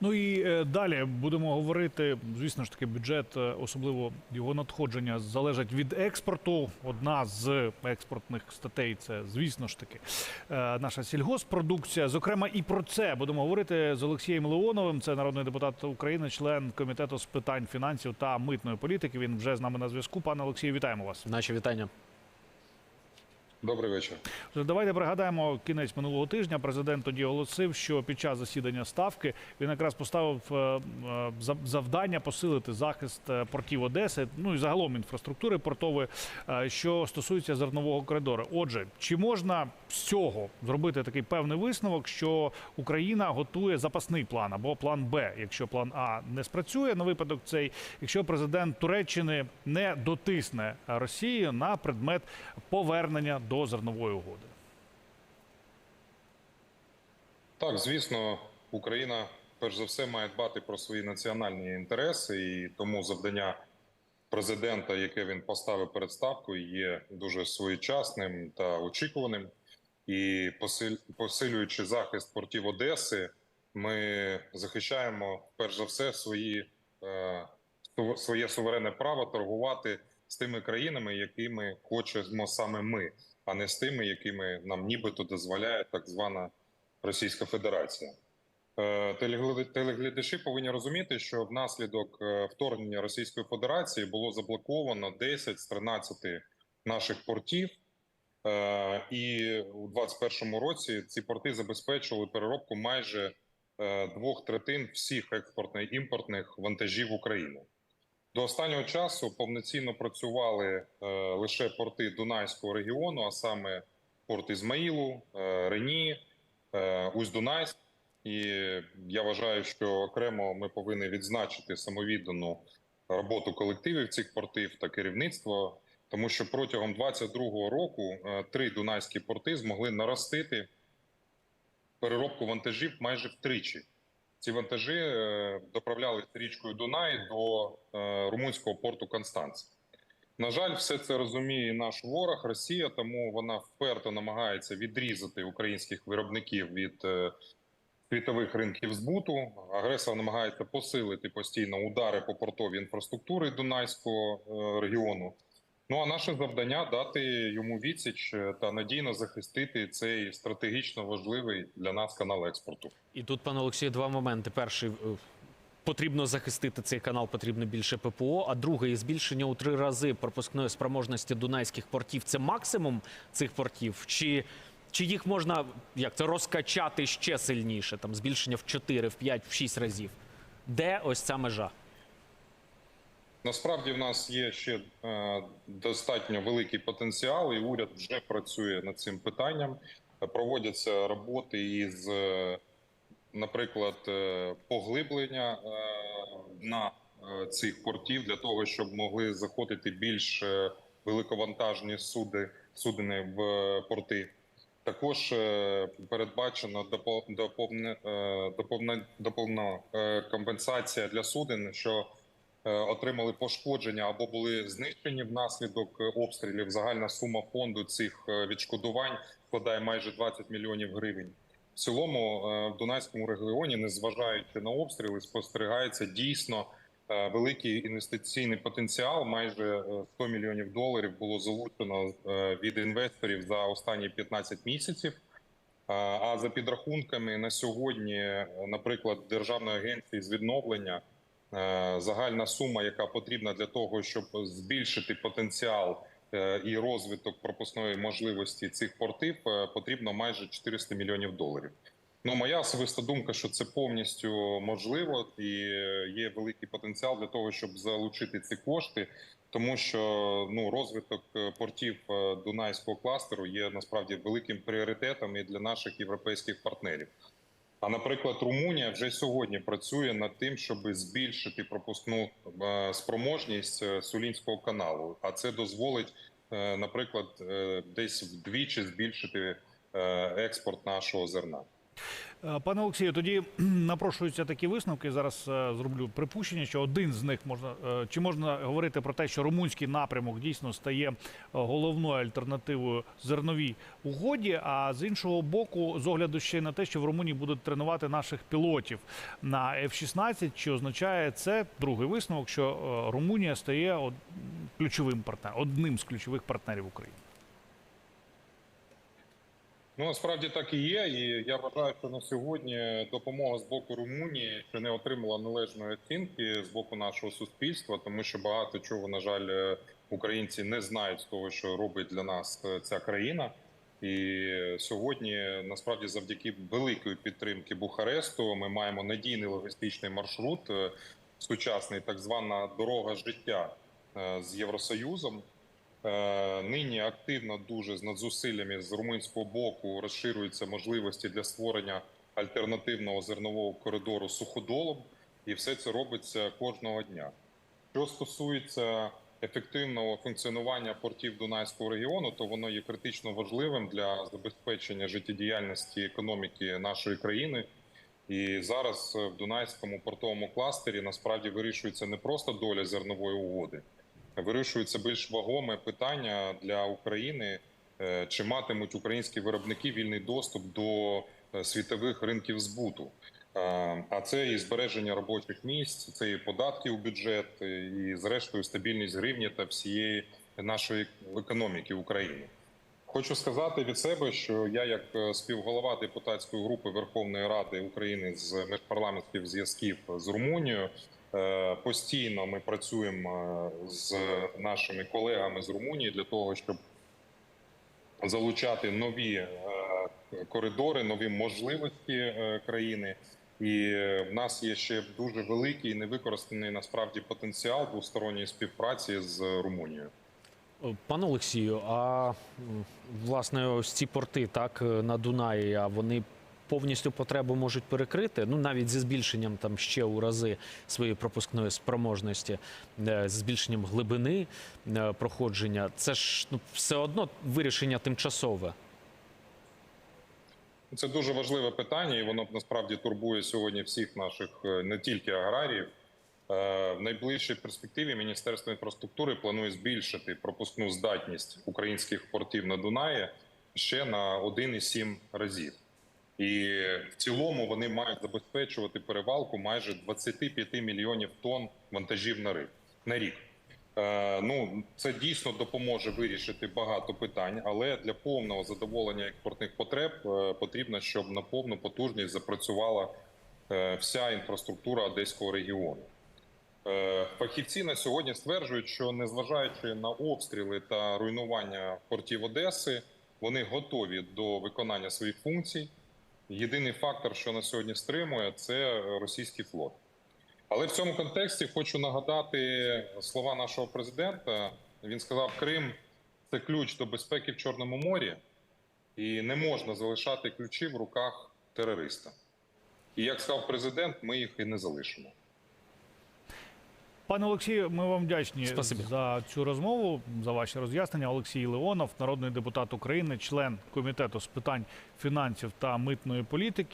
Ну і е, далі будемо говорити. Звісно ж таки, бюджет, е, особливо його надходження, залежить від експорту. Одна з експортних статей це, звісно ж таки, е, наша сільгоспродукція. Зокрема, і про це будемо говорити з Олексієм Леоновим. Це народний депутат України, член комітету з питань фінансів та митної політики. Він вже з нами на зв'язку. Пане Олексію, вітаємо вас. Наші вітання. Добрий вечір. Давайте пригадаємо кінець минулого тижня. Президент тоді оголосив, що під час засідання ставки він якраз поставив е, е, завдання посилити захист е, портів Одеси, ну і загалом інфраструктури портової, що стосується зернового коридору. Отже, чи можна з цього зробити такий певний висновок, що Україна готує запасний план або план Б, якщо план А не спрацює на випадок цей, якщо президент Туреччини не дотисне Росію на предмет повернення до зернової угоди. Так, звісно, Україна перш за все має дбати про свої національні інтереси, і тому завдання президента, яке він поставив перед ставкою, є дуже своєчасним та очікуваним. І посилюючи захист портів Одеси, ми захищаємо перш за все свої, е, своє суверенне право торгувати з тими країнами, якими хочемо саме ми, а не з тими, якими нам нібито дозволяє так звана Російська Федерація. Е, Телеглядачі повинні розуміти, що внаслідок е, вторгнення Російської Федерації було заблоковано 10 з 13 наших портів. Е, І у 2021 році ці порти забезпечували переробку майже двох третин всіх експортних і імпортних вантажів України. До останнього часу повноцінно працювали е, лише порти Дунайського регіону, а саме порт Ізмаїлу, е, Рені, е, Усть-Дунайськ. І я вважаю, що окремо ми повинні відзначити самовіддану роботу колективів цих портів та керівництва, тому що протягом 2022 року е, три дунайські порти змогли наростити переробку вантажів майже втричі. Ці вантажі е, доправлялись річкою Дунай до е, румунського порту Констанц. На жаль, все це розуміє наш ворог Росія, тому вона вперто намагається відрізати українських виробників від е, світових ринків збуту. Агресор намагається посилити постійно удари по портовій інфраструктури Дунайського регіону. Ну а наше завдання дати йому відсіч е, та надійно захистити цей стратегічно важливий для нас канал експорту. І тут, пане Олексію, два моменти. Перший е, потрібно захистити цей канал, потрібно більше ППО. А другий збільшення у три рази пропускної спроможності дунайських портів. Це максимум цих портів? Чи, чи їх можна як це розкачати ще сильніше? Там збільшення в 4, в 5, в 6 разів? Де ось ця межа? Насправді в нас є ще е, достатньо великий потенціал, і уряд вже працює над цим питанням. Е, Проводяться роботи із, е, наприклад, е, поглиблення е, е, цих портів для того, щоб могли заходити більш е, великовантажні суди, судини в е, порти. Також е, передбачено е, доповна е, компенсація для суден, що е, отримали пошкодження або були знищені внаслідок е, обстрілів. Загальна сума фонду цих е, відшкодувань складає майже 20 мільйонів гривень. В цілому е, в Дунайському регіоні, незважаючи на обстріли, спостерігається дійсно е, великий інвестиційний потенціал. Майже е, 100 мільйонів доларів було залучено е, від інвесторів за останні 15 місяців. А- за підрахунками на сьогодні, е, наприклад, Державної агенції з відновлення е, загальна сума, яка потрібна для того, щоб збільшити потенціал е, і розвиток пропускної можливості цих портів, е, потрібно майже 400 мільйонів доларів. Ну, моя особиста думка, що це повністю можливо, і е, є великий потенціал для того, щоб залучити ці кошти, тому що ну розвиток е, портів е, Дунайського кластеру є насправді великим пріоритетом і для наших європейських партнерів. А наприклад, Румунія вже сьогодні працює над тим, щоб збільшити пропускну е, спроможність е, Сулінського каналу. А це дозволить, е, наприклад, десь вдвічі збільшити експорт нашого зерна. Е, Пане Олексію, тоді напрошуються такі висновки. Зараз е, зроблю припущення, що один з них можна е, чи можна говорити про те, що румунський напрямок дійсно стає головною альтернативою зерновій угоді. А з іншого боку, з огляду ще на те, що в Румунії будуть тренувати наших пілотів на F-16, чи означає це другий висновок, що Румунія стає ключовим партнером, одним з ключових партнерів України. Ну насправді так і є. І я вважаю, що на сьогодні допомога з боку Румунії ще не отримала належної оцінки з боку нашого суспільства, тому що багато чого, на жаль, українці не знають з того, що робить для нас ця країна. І сьогодні насправді завдяки великої підтримки Бухаресту ми маємо надійний логістичний маршрут, е, сучасний так звана дорога життя е, з Євросоюзом. Е, Нині активно дуже з надзусиллями з румунського боку розширюються можливості для створення альтернативного зернового коридору суходолом, і все це робиться кожного дня. Що стосується ефективного функціонування портів Дунайського регіону, то воно є критично важливим для забезпечення життєдіяльності економіки нашої країни. І зараз в Дунайському портовому кластері насправді вирішується не просто доля зернової угоди, вирішується більш вагоме питання для України, е, чи матимуть українські виробники вільний доступ до е, світових ринків збуту. Е, А це і збереження робочих місць, це і податки у бюджет, і зрештою стабільність гривні та всієї нашої економіки України. Хочу сказати від себе, що я, як співголова депутатської групи Верховної Ради України з міжпарламентських зв'язків з Румунією, постійно ми працюємо е, з нашими колегами з Румунії для того, щоб залучати нові е, коридори, нові можливості е, країни. І е, в нас є ще дуже великий невикористаний насправді потенціал двосторонньої співпраці з Румунією. Пане Олексію, а власне ось ці порти так на Дунаї, а вони повністю потребу можуть перекрити, ну навіть зі збільшенням там ще у рази своєї пропускної спроможності, е, з збільшенням глибини е, проходження. Це ж ну все одно вирішення тимчасове. Це дуже важливе питання, і воно насправді турбує сьогодні всіх наших е, не тільки аграріїв. В найближчій перспективі Міністерство інфраструктури планує збільшити пропускну здатність українських портів на Дунаї ще на 1,7 разів. І в цілому вони мають забезпечувати перевалку майже 25 мільйонів тонн вантажів на рік. На рік. Е, Ну, це дійсно допоможе вирішити багато питань, але для повного задоволення експортних потреб е, потрібно, щоб на повну потужність запрацювала е, вся інфраструктура одеського регіону. Фахівці на сьогодні стверджують, що незважаючи на обстріли та руйнування портів Одеси, вони готові до виконання своїх функцій. Єдиний фактор, що на сьогодні стримує, це російський флот. Але в цьому контексті хочу нагадати слова нашого президента. Він сказав: Крим це ключ до безпеки в Чорному морі, і не можна залишати ключі в руках терориста. І як сказав президент, ми їх і не залишимо. Пане Олексію, ми вам вдячні Спасибі. за цю розмову, за ваші роз'яснення. Олексій Леонов, народний депутат України, член комітету з питань фінансів та митної політики.